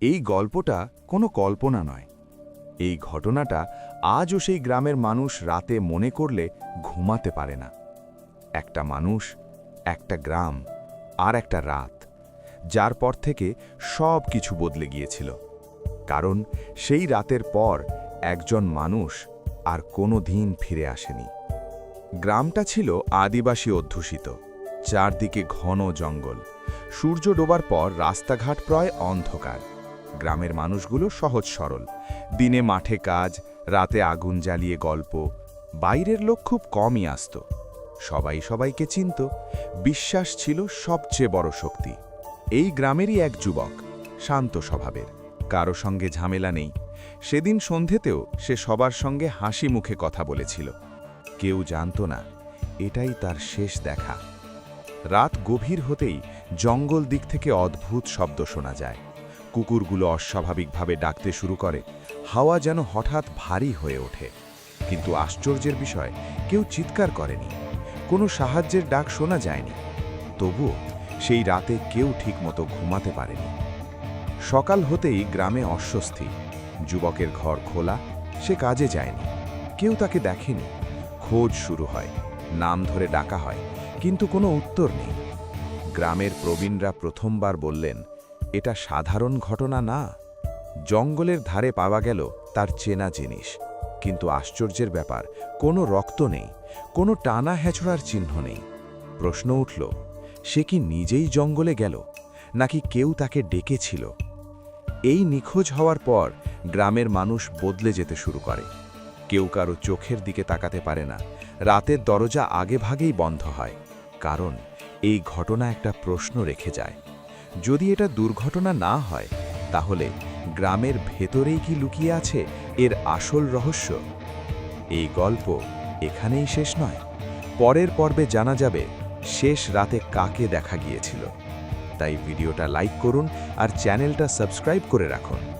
এই গল্পটা কোনো কল্পনা নয়। এই ঘটনাটা আজও সেই গ্রামের মানুষ রাতে মনে করলে ঘুমাতে পারে না। একটা মানুষ, একটা গ্রাম আর একটা রাত, যার পর থেকে সব কিছু বদলে গিয়েছিল। কারণ সেই রাতের পর একজন মানুষ আর কোনো দিন ফিরে আসেনি। গ্রামটা ছিল আদিবাসী অধ্যুষিত, চারদিকে ঘন জঙ্গল। সূর্য ডোবার পর রাস্তাঘাট প্রায় অন্ধকার। গ্রামের মানুষগুলো সহজ সরল। দিনে মাঠে কাজ, রাতে আগুন জ্বালিয়ে গল্প, বাইরের লোক খুব কমই আসত। সবাই সবাইকে চিনত। বিশ্বাস ছিল সবচেয়ে বড় শক্তি। এই গ্রামেরই এক যুবক, শান্ত স্বভাবের, কারও সঙ্গে ঝামেলা নেই। সেদিন সন্ধেতেও সে সবার সঙ্গে হাসি মুখে কথা বলেছিল। কেউ জানত না, এটাই তার শেষ দেখা। রাত গভীর হতেই জঙ্গল দিক থেকে অদ্ভুত শব্দ শোনা যায়। কুকুরগুলো অস্বাভাবিকভাবে ডাকতে শুরু করে। হাওয়া যেন হঠাৎ ভারী হয়ে ওঠে। কিন্তু আশ্চর্যের বিষয়, কেউ চিৎকার করেনি। কোনো সাহায্যের ডাক শোনা যায়নি। তবুও সেই রাতে কেউ ঠিকমতো ঘুমাতে পারেনি। সকাল হতেই গ্রামে অস্বস্তি। যুবকের ঘর খোলা, সে কাজে যায়নি। কেউ তাকে দেখেনি। খোঁজ শুরু হয়, নাম ধরে ডাকা হয়, কিন্তু কোনো উত্তর নেই। গ্রামের প্রবীণরা প্রথমবার বললেন এটা সাধারণ ঘটনা না। জঙ্গলের ধারে পাওয়া গেল তার চেনা জিনিস। কিন্তু আশ্চর্যের ব্যাপার, কোনো রক্ত নেই, কোনো টানা হেঁচড়ার চিহ্ন নেই। প্রশ্ন উঠল, সে কি নিজেই জঙ্গলে গেল, নাকি কেউ তাকে ডেকেছিল? এই নিখোঁজ হওয়ার পর গ্রামের মানুষ বদলে যেতে শুরু করে। কেউ কারও চোখের দিকে তাকাতে পারে না। রাতের দরজা আগে ভাগেই বন্ধ হয়, কারণ এই ঘটনা একটা প্রশ্ন রেখে যায়। যদি এটা দুর্ঘটনা না হয়, তাহলে গ্রামের ভেতরেই কি লুকিয়ে আছে এর আসল রহস্য? এই গল্প এখানেই শেষ নয়। পরের পর্বে জানা যাবে শেষ রাতে কাকে দেখা গিয়েছিল। তাই ভিডিওটা লাইক করুন আর চ্যানেলটা সাবস্ক্রাইব করে রাখুন।